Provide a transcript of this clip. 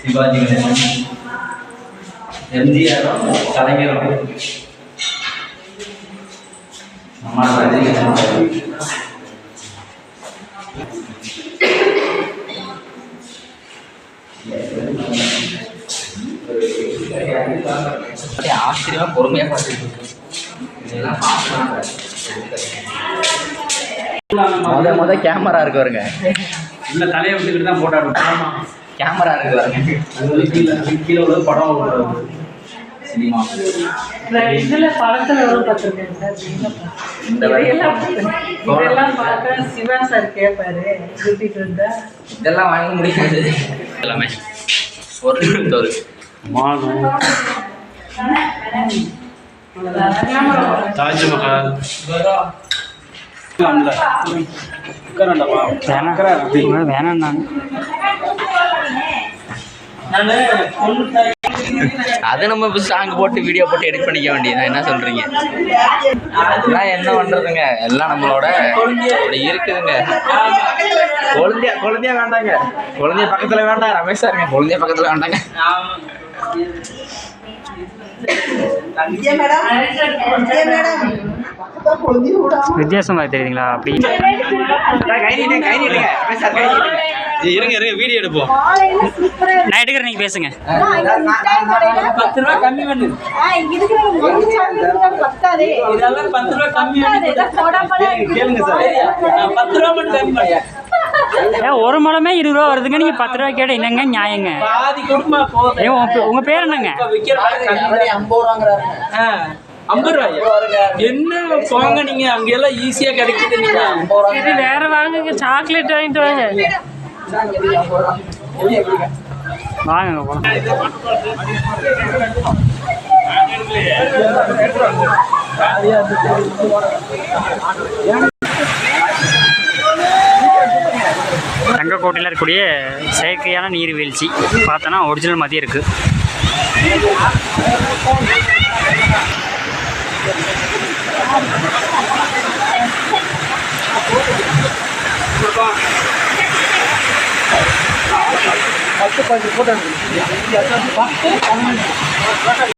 சிவாஜி கணேசன் எம்ஜிஆரும் கலைஞரும் நம்ம ரஜினிகாந்த் ஆச்சரியமா பொறுமையா பார்த்துட்டு இருக்கு. இதெல்லாம் பார்க்கணும். முத முத கேமரா இருக்கு பாருங்க. இல்ல தலையை விட்டுக்கிட்டு தான் போட்டாரு ஆமா. கேமரா இருக்கு வந்து கீழே கீழே உள்ள படம். சினிமா இதுல படத்துல வரும் பார்த்துருக்கேன் சிவா சார் கேட்பாரு கூட்டிட்டு இருந்தா இதெல்லாம் வாங்க முடியாது எல்லாமே. ஒரு மானம் தாஜ்மஹால். தாய். அது நம்ம இப்போ சாங் போட்டு வீடியோ போட்டு எடிட் பண்ணிக்க வேண்டியது என்ன சொல்றீங்க? அதெல்லாம் என்ன பண்றதுங்க? எல்லாம் நம்மளோட அப்படி இருக்குதுங்க. குழந்தைய குழந்தைய வேண்டாங்க. குழந்தைய பக்கத்துல வேண்டாம். ரமேஷ் சாருங்க குழந்தைய பக்கத்துல வேண்டாங்க. வித்தியாசமாக தெரியுதுங்களா? அப்படி. இருங்க இருங்க வீடியோ எடுப்போம். நான் எடுக்கிறேன் நீங்கள் பேசுங்க. பத்து ரூபா கம்மி பண்ணு. இதெல்லாம் பத்து ரூபா கம்மி கேளுங்க சார். பத்து ரூபா மட்டும் கம்மி ஏன் ஒரு முழமே இருபது ரூபா வருதுங்க. நீங்கள் பத்து ரூபா கேட்ட என்னங்க நியாயங்க? பாதி கொடுமா போதும் ஏன் உங்க பே- உங்க பேர் என்னங்க? ஐம்பது ரூபாயா? என்ன போங்க நீங்க? அங்க எல்லாம் ஈஸியா கிடைக்குது நீங்க. இது வேற வாங்குங்க சாக்லேட் வாங்கிட்டு வாங்க. வாங்க போலாம். தங்கக்கோட்டையில் இருக்கக்கூடிய செயற்கையான நீர்வீழ்ச்சி பார்த்தோன்னா ஒரிஜினல் மதியம் இருக்குது